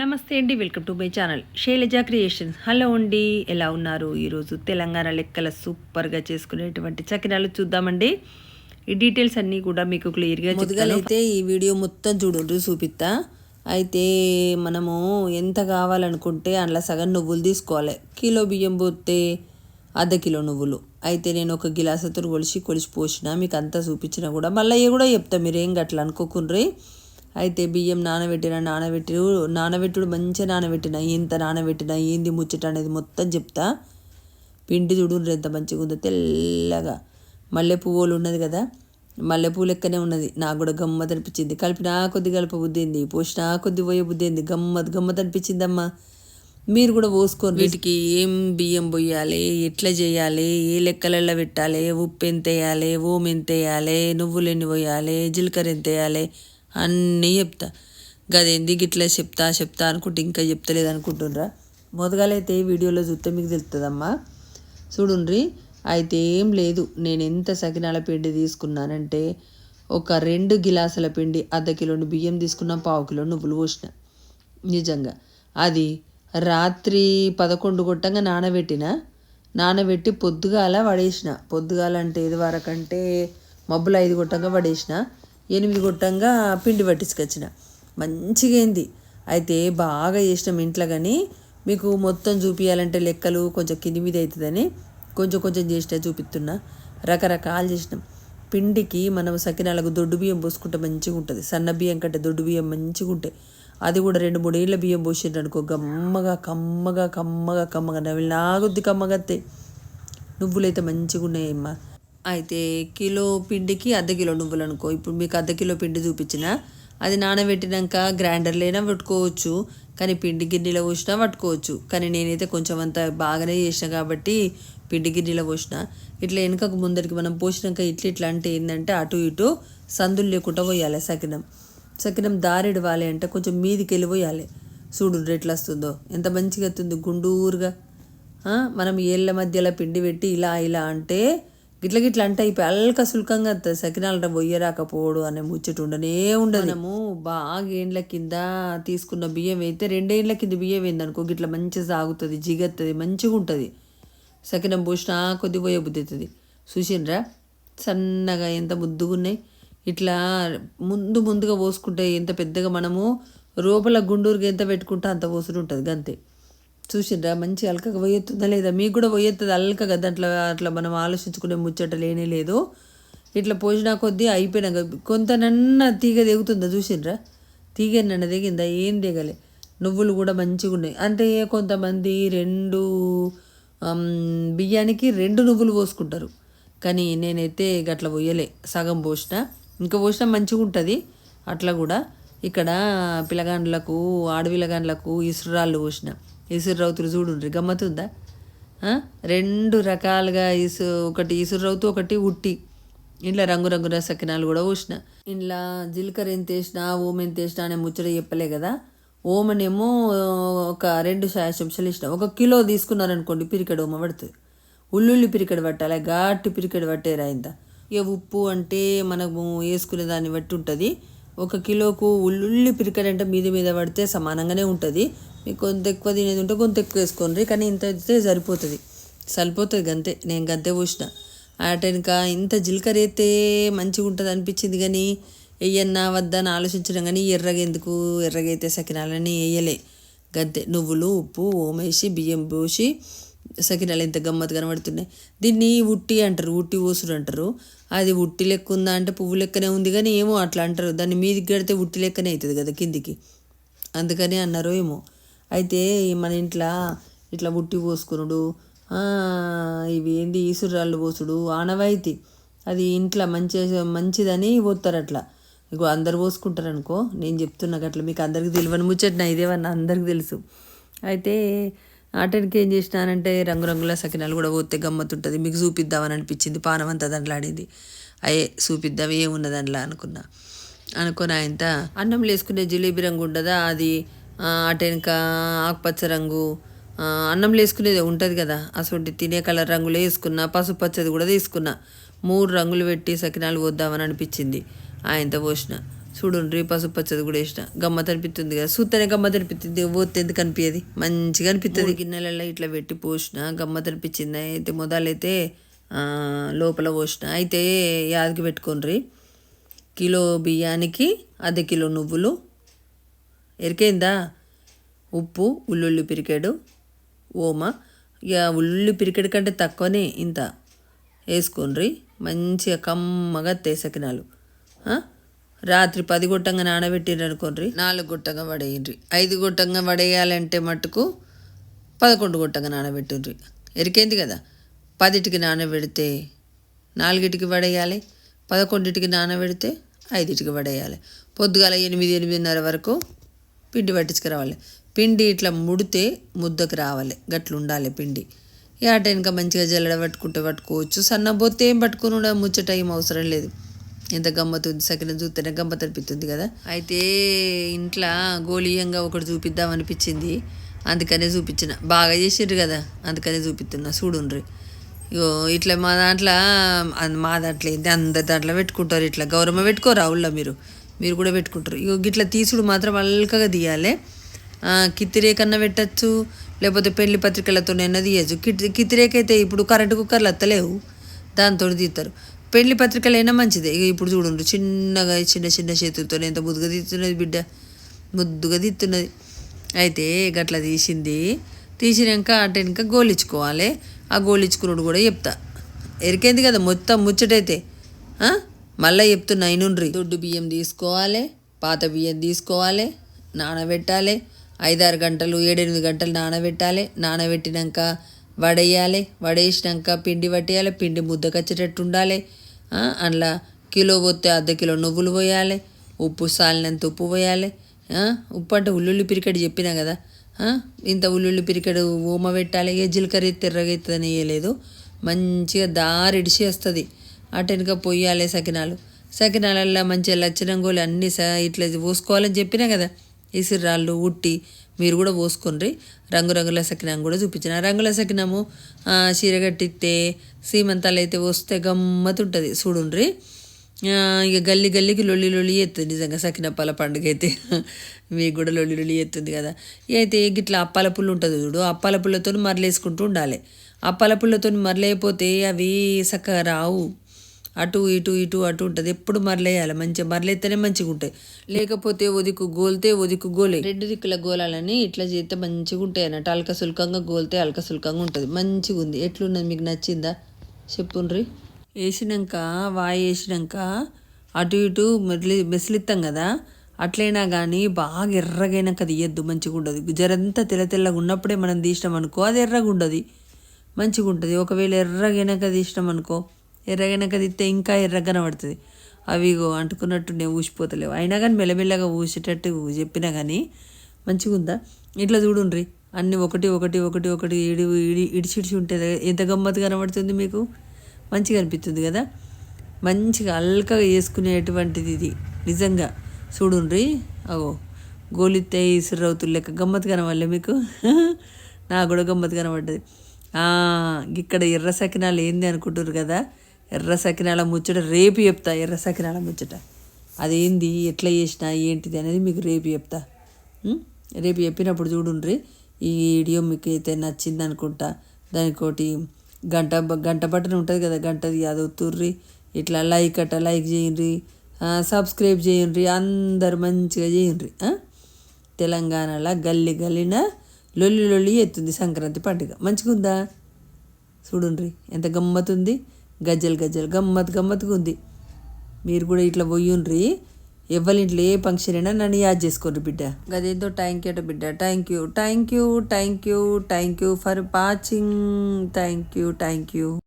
నమస్తే అండి welcome to my channel Shailaja creations. Hello అండి ఎలా ఉన్నారు? ఈరోజు తెలంగాణ లెక్కల సూపర్గా చేసుకునేటువంటి చకినాలు చూద్దామండి. ఈ డీటెయిల్స్ అన్నీ కూడా మీకు క్లియర్గా అయితే ఈ వీడియో మొత్తం చూడండి చూపిస్తా. అయితే మనము ఎంత కావాలనుకుంటే అందులో సగం నువ్వులు తీసుకోవాలి. కిలో బియ్యం పోతే అర్ధ కిలో నువ్వులు. అయితే నేను ఒక గిలాసతో కొలిసి కొలిసి పోసిన. మీకు అంతా చూపించినా కూడా మళ్ళీ అవి కూడా చెప్తా. మీరు ఏం గట్ల అయితే బియ్యం నానబెట్టిన నానబెట్టి నానబెట్టుడు మంచిగా నానబెట్టిన ఎంత నానబెట్టిన ఏంది ముచ్చట అనేది మొత్తం చెప్తా. పిండి చూడుండ్రు ఎంత మంచిగా ఉందో తెల్లగా. మల్లె పువ్వులు ఉన్నది కదా మల్లె పువ్వు లెక్కనే ఉన్నది. నాకు కూడా గమ్మత్ అనిపించింది. కలిపినా కొద్ది కలప బుద్ధింది పోసినా కొద్ది పోయే బుద్ధింది గమ్మత్ గమ్మత్ అనిపించిందమ్మా. మీరు కూడా పోసుకోండి. వీటికి ఏం బియ్యం పోయాలి? ఎట్లా చేయాలి? ఏ లెక్కలలో పెట్టాలి? ఉప్పు ఎంత వేయాలి? ఓం ఎంత వేయాలి? నువ్వులు ఎన్ని పోయాలి? జీలకర్ర ఎంత వేయాలి? అన్నీ చెప్తా. గదేంది గిట్లా చెప్తా చెప్తా అనుకుంటే ఇంకా చెప్తలేదు అనుకుంటుండ్రా మొదగాలైతే వీడియోలో చూస్తే మీకు తెలుస్తుందమ్మా చూడుండ్రి అయితే ఏం లేదు. నేను ఎంత సకినాల పిండి తీసుకున్నానంటే ఒక రెండు గిలాసుల పిండి అర్ధ కిలోని బియ్యం తీసుకున్నా పావు కిలో నువ్వులు పోసిన. నిజంగా. అది రాత్రి పదకొండు కొట్టంగా నానబెట్టిన. నానబెట్టి పొద్దుగాల పడేసిన పొద్దుగాల అంటే ఇది వరకంటే మబ్బులు ఐదు కొట్టంగా పడేసిన ఎనిమిది కొట్టంగా పిండి పట్టించుకొచ్చిన. మంచిగా అయింది. అయితే బాగా చేసినాం ఇంట్లో కానీ మీకు మొత్తం చూపించాలంటే లెక్కలు కొంచెం కింది మీద అవుతుందని కొంచెం కొంచెం చేసినా చూపిస్తున్నా. రకరకాలు చేసినాం. పిండికి మనం సకినాలకు దొడ్డు బియ్యం పోసుకుంటే మంచిగా ఉంటుంది. సన్న బియ్యం కంటే దొడ్డు బియ్యం మంచిగా ఉంటాయి అది కూడా రెండు మూడు ఏళ్ళ బియ్యం పోసిండ్రు అనుకో గమ్మగా కమ్మగా కమ్మగా కమ్మగా నవ్వి నాగొద్ది కమ్మగత్తే. నువ్వులైతే మంచిగా ఉన్నాయమ్మా అయితే కిలో పిండికి అర్ధ కిలో నువ్వులు అనుకో ఇప్పుడు మీకు అర్ధ కిలో పిండి చూపించిన. అది నానబెట్టినాక గ్రైండర్లైనా పట్టుకోవచ్చు. కానీ పిండి గిన్నెలో పోసినా పట్టుకోవచ్చు. కానీ నేనైతే కొంచెం అంత బాగానే చేసిన కాబట్టి పిండి గిన్నెలో పోసిన. ఇట్లా వెనుకకు ముందరికి మనం పోసినాక ఇట్లా ఇట్లా అంటే ఏంటంటే అటు ఇటు సందులు లేకుండా పోయాలి సకినం. సకినం దారిడవాలి అంటే కొంచెం మీదికి వెళ్ళి పోయాలి చూడు ఎట్లా వస్తుందో. ఎంత మంచిగా వస్తుంది గుండూరుగా. మనం ఏళ్ళ మధ్యలో పిండి పెట్టి ఇలా ఇలా అంటే గిట్ల గిట్ల అంటే ఈ అల్క సుల్కంగా వస్తుంది సకినాల బొయ్య రాకపోవడు అనే ముచ్చట ఉండనే ఉండదు. మనము బాగా ఏండ్ల కింద తీసుకున్న బియ్యం అయితే రెండేండ్ల కింద బియ్యం ఏందనుకో గిట్ల మంచిగా సాగుతుంది జిగత్తది మంచిగా ఉంటుంది. సకినం పోసినా కొద్ది పోయే బుద్ధి అవుతుంది చూసిండ్రా సన్నగా ఎంత ముద్దుగున్నాయి. ఇట్లా ముందు ముందుగా పోసుకుంటే ఎంత పెద్దగా మనము రూపల గుండూరుగా ఎంత పెట్టుకుంటే అంత పోసుడు ఉంటుంది గంతే. చూసిండ్రా మంచి అల్కగా పోయొత్తుందా లేదా? మీకు కూడా పోయెత్తది అల్కగా దాంట్లో అట్లా మనం ఆలోచించుకునే ముచ్చట లేనే లేదు. ఇట్లా పోసినా కొద్దీ అయిపోయినాక కొంతనన్న తీగ దిగుతుందా చూసిండ్రా తీగ నన్న దిగిందా ఏం దిగలే నువ్వులు కూడా మంచిగా ఉన్నాయి. అంటే కొంతమంది రెండు బియ్యానికి రెండు నువ్వులు పోసుకుంటారు. కానీ నేనైతే గట్ల పోయలే. సగం పోసిన. ఇంకా పోసినా మంచిగా ఉంటుంది. అట్లా కూడా. ఇక్కడ పిల్లగాండ్లకు ఆడపిల్లగాండ్లకు ఇసురాళ్ళు పోసిన. ఇసురు రౌతులు చూడుండ్రి. గమ్మతుందా? రెండు రకాలుగా ఇసు ఒకటి ఇసురు రౌతు ఒకటి ఉట్టి. ఇంట్లో రంగురంగుల సకినాలు కూడా పోసిన. ఇంట్లో జీలకర్ర ఎంత వేసినా ఓం ఎంత వేసినా అనే ముచ్చట చెప్పలే కదా. ఓమనేమో ఒక రెండు చాయ్ ఇచ్చిన ఒక కిలో తీసుకున్నారనుకోండి పిరికెడు ఓమ పడుతుంది. ఉల్లుల్లి పిరికెడు పట్టాలి ఘాటు పిరికెడు పట్టేరా ఇంత. ఇక ఉప్పు అంటే మనము వేసుకునే దాన్ని బట్టి ఉంటుంది. ఒక కిలోకు ఉల్లుల్లి పిరికెడు మీద మీద పడితే సమానంగానే ఉంటుంది. మీకు కొంత ఎక్కువ తినేది ఉంటే కొంత ఎక్కువ వేసుకోండి. కానీ ఇంత అయితే సరిపోతుంది. సరిపోతుంది గంతే. నేను గంతే పోసిన. అటెనక ఇంత జీలకర్ర అయితే మంచిగా ఉంటుంది అనిపించింది కానీ వెయ్యన్నా వద్దా అని ఆలోచించడం కానీ ఎర్రగా ఎందుకు ఎర్రగా అయితే సకినాలని వేయలే గంతే. నువ్వులు ఉప్పు ఓమేసి బియ్యం పోసి సకినాలు ఎంత గమ్మత్ కనబడుతున్నాయి. దీన్ని ఉట్టి అంటారు ఉట్టి పోసుడు అంటారు. అది ఉట్టి లెక్క ఉందా అంటే పువ్వు లెక్కనే ఉంది కానీ ఏమో అట్లా అంటారు. దాన్ని మీదికి కడితే ఉట్టి లెక్కనే అవుతుంది కదా కిందికి. అందుకని అన్నారు ఏమో. అయితే మన ఇంట్లో ఇట్లా ఉట్టి పోసుకునుడు ఇవి ఏంది ఈసురాళ్ళు పోసుడు ఆనవాయితీ. అది ఇంట్లో మంచి మంచిదని పోతారు అట్లా ఇగో అందరు పోసుకుంటారు అనుకో నేను చెప్తున్నా అట్లా మీకు అందరికి తెలియని ముచ్చట ఇదేవన్నా అందరికి తెలుసు. అయితే ఆటనికి ఏం చేసినానంటే రంగురంగుల సకినాలు కూడా పోతే గమ్మత్తుంటుంది. మీకు చూపిద్దామని అనిపించింది పానం అంతా దాంట్లో ఆడింది. అయ్యే చూపిద్దాం ఏమున్నది దాంట్లో అనుకున్నా. అనుకుని ఆయన అన్నం వేసుకునే జిలేబీ రంగు ఉండదా? అది ఆ, అటెనక ఆకుపచ్చ రంగు అన్నం వేసుకునేది ఉంటుంది కదా? అసలు తినే కలర్ రంగులు వేసుకున్నా పసుపు పచ్చది కూడా తీసుకున్నా. మూడు రంగులు పెట్టి సకినాలు పోద్దామని అనిపించింది ఆయనతో పోసిన. చూడండి పసుపు పచ్చది కూడా వేసిన. గమ్మత్ అనిపిస్తుంది కదా. సూతనే గమ్మత్ అనిపిస్తుంది పోతే ఎందుకు అనిపించేది మంచిగా అనిపిస్తుంది గిన్నెలలో ఇట్లా పెట్టి పోసిన. గమ్మత్ అనిపించింది. అయితే మొదలైతే లోపల పోసిన. అయితే యాదకి పెట్టుకోండి కిలో బియ్యానికి అర్ధ కిలో నువ్వులు. ఎరికైందా? ఉప్పు ఉల్లుల్లి పిరికెడు ఓమ. ఇక ఉల్లుల్లి పిరికెడు కంటే తక్కువనే ఇంత. వేసుకోండ్రి. మంచిగా కమ్మగా తేసకినాలు. రాత్రి పది గుట్టంగా నానబెట్టిండ్రు అనుకోండి నాలుగు గుట్టంగా వడేయండ్రి. ఐదు గుట్టంగా వడేయాలంటే మట్టుకు పదకొండు గుట్టంగా నానబెట్టిండ్రి. ఎరికైంది కదా? పదిటికి నానబెడితే నాలుగిటికి వడేయాలి. పదకొండిటికి నానబెడితే ఐదింటికి వడేయాలి. పొద్దుగాల ఎనిమిది ఎనిమిదిన్నర వరకు పిండి పట్టించుకురావాలి. పిండి ఇట్లా ముడితే ముద్దకు రావాలి. గట్లు ఉండాలి పిండి. ఈ ఆట ఇంకా మంచిగా జల్లడ పట్టుకుంటే పట్టుకోవచ్చు. సన్న బొత్తే ఏం పట్టుకుని ఉండ ముచ్చట ఏం అవసరం లేదు. ఎంత గమ్మతుంది సకిన చూస్తేనే గమ్మత్ అనిపిస్తుంది కదా? అయితే ఇంట్లో గోళీయంగా ఒకటి చూపిద్దాం అనిపించింది. అందుకనే చూపించిన. బాగా చేసిండ్రు కదా? అందుకనే చూపిస్తున్నా. చూడుండ్రి. ఇగో ఇట్లా మా దాంట్లో మా దాంట్లో ఏంది? అందరి దాంట్లో పెట్టుకుంటారు ఇట్లా. గౌరమ్మ పెట్టుకోరు ఆవుల్లో మీరు. మీరు కూడా పెట్టుకుంటారు. ఇగో ఇట్లా తీసుడు మాత్రం అల్కగా తీయాలి. కిత్తిరేకన్నా పెట్టచ్చు. లేకపోతే పెళ్ళి పత్రికలతోనైనా తీయచ్చు. కిత్ కిత్తిరేకైతే ఇప్పుడు కరెంటు కుక్కర్లు అత్తలేవు. దాంతో తీస్తారు. పెళ్ళి పత్రికలైనా మంచిదే. ఇక ఇప్పుడు చూడండి చిన్నగా చిన్న చిన్న చేతులతో ఎంత ముద్దుగా తీస్తున్నది బిడ్డ. ముద్దుగా తీస్తున్నది. అయితే గట్ల తీసింది. తీసినాక అటు ఇంకా గోలిచ్చుకోవాలి ఆ గోలిచ్చుకున్నాడు కూడా చెప్తా. ఎరికైంది కదా మొత్తం ముచ్చటైతే. మళ్ళీ చెప్తున్నా అయినుండ్రి. దొడ్డు బియ్యం తీసుకోవాలి పాత బియ్యం తీసుకోవాలి నానబెట్టాలి. ఐదారు గంటలు ఏడెనిమిది గంటలు నానబెట్టాలి. నానబెట్టినాక వడేయాలి వడేసినాక పిండి పట్టేయాలి. పిండి ముద్దకచ్చేటట్టు ఉండాలి. అందులో కిలో పోతే అర్ధ కిలో నువ్వులు పోయాలి ఉప్పు సాలినంత ఉప్పు పోయాలి ఉప్పు అంటే ఉల్లుల్లి పిరికెడు చెప్పినా కదా ఇంత ఉల్లుల్లి పిరికెడు ఓమ పెట్టాలి ఏ జీలకర్ర తెర్రగా వేయలేదు. మంచిగా దారిడిసి వస్తుంది. అటెనుక పొయ్యాలి సకినాలు. సకినాలల్లో మంచిగా లచ్చనంగోలు అన్నీ స ఇట్లా పోసుకోవాలని చెప్పినా కదా ఇసిరాళ్ళు ఉట్టి మీరు కూడా పోసుకోండి రంగురంగుల సకినం కూడా చూపించిన. రంగుల సకినము చీర కట్టిస్తే సీమంతాలు అయితే వస్తే గమ్మత్ ఉంటుంది చూడుండ్రి ఇక గల్లి గల్లికి లొల్లి లొల్లి ఎత్తుంది నిజంగా సకినప్పాల పండుగ అయితే మీకు కూడా లొల్లి లొల్లి ఎత్తుంది కదా. ఇక అయితే గిట్లా అప్పాల పుల్లు ఉంటుంది చూడు. అప్పాల పుల్లతో మరలేసుకుంటూ ఉండాలి. అప్పాల పుల్లతో మరలేకపోతే అవి చక్కగా రావు. అటు ఇటు ఇటు అటు ఉంటుంది. ఎప్పుడు మరలేయాలి. మంచిగా మరలేస్తేనే మంచిగా ఉంటాయి. లేకపోతే ఒదికు గోల్తే ఒదికు గోలే. రెండు దిక్కుల గోలాలని ఇట్లా చేస్తే మంచిగా ఉంటాయి అన్నట్టు. అల్క సులకంగా గోల్తే అల్క సులకంగా ఉంటుంది. మంచిగా ఉంది. ఎట్లున్నది? మీకు నచ్చిందా? చెప్పుండ్రి. వేసినాక వాయి వేసినాక అటు ఇటు మెర్లి మెసిలిస్తాం కదా. అట్లయినా కానీ బాగా ఎర్రగైనాక తీయద్దు. మంచిగా ఉండదు. జరంతా తెల్ల తెల్లగా ఉన్నప్పుడే మనం తీసినాం అనుకో అది ఎర్రగా ఉండదు. మంచిగా ఉంటుంది. ఒకవేళ ఎర్రగైనాక తీసినాం అనుకో ఎర్రగైనాక తీస్తే ఇంకా ఎర్రగా కనబడుతుంది అవి అంటుకున్నట్టు అంటుకున్నట్టు ఊసిపోతలేవు. అయినా కానీ మెల్లమెల్లగా ఊసేటట్టు చెప్పినా కానీ మంచిగా ఉందా? ఇట్లా చూడుండ్రి. అన్నీ ఒకటి ఒకటి ఒకటి ఒకటి ఇడి ఇడి ఇడిచిడిచి ఉంటుంది ఎంత గమ్మత్తు కనబడుతుంది మీకు? మంచిగా అనిపిస్తుంది కదా? మంచిగా అల్కగా వేసుకునేటువంటిది ఇది. నిజంగా. చూడుండ్రి. అగో గోలితే ఇసురవుతులు లెక్క గమ్మత్ కనవాలే మీకు? నాకు కూడా గమ్మత్ కనబడ్డది. ఇక్కడ ఎర్ర సకినాలు ఏంది అనుకుంటున్నారు కదా? ఎర్ర సకినాల ముచ్చట రేపు చెప్తా ఎర్ర సకినాల ముచ్చట. అదేంది ఎట్లా చేసినా ఏంటిది అనేది మీకు రేపు చెప్తా. రేపు చెప్పినప్పుడు చూడుండ్రి. ఈ వీడియో మీకు అయితే నచ్చింది అనుకుంటా. దానికోటి గంట గంట బటన్ ఉంటుంది కదా గంటది అది ఒత్తుర్రి. ఇట్లా లైక్ అట్ట లైక్ చేయండి సబ్స్క్రైబ్ చేయండి అందరు మంచిగా చేయండి తెలంగాణలో గల్లి గల్లిన లొల్లి లొల్లి ఎత్తుంది సంక్రాంతి పండుగ. మంచిగుందా? చూడండి చూడుండ్రి. ఎంత గమ్మతుంది. గజ్జలు గజ్జలు గమ్మత్ గమ్మత్తుగా ఉంది. మీరు కూడా ఇట్లా పోయిండ్రి. ఎవరి ఇంట్లో ఏ ఫంక్షన్ అయినా నన్ను యాద్ చేసుకోండి బిడ్డ. గదేదో థ్యాంక్ యూ బిడ్డ. Thank you thank you thank you thank you for watching thank you thank you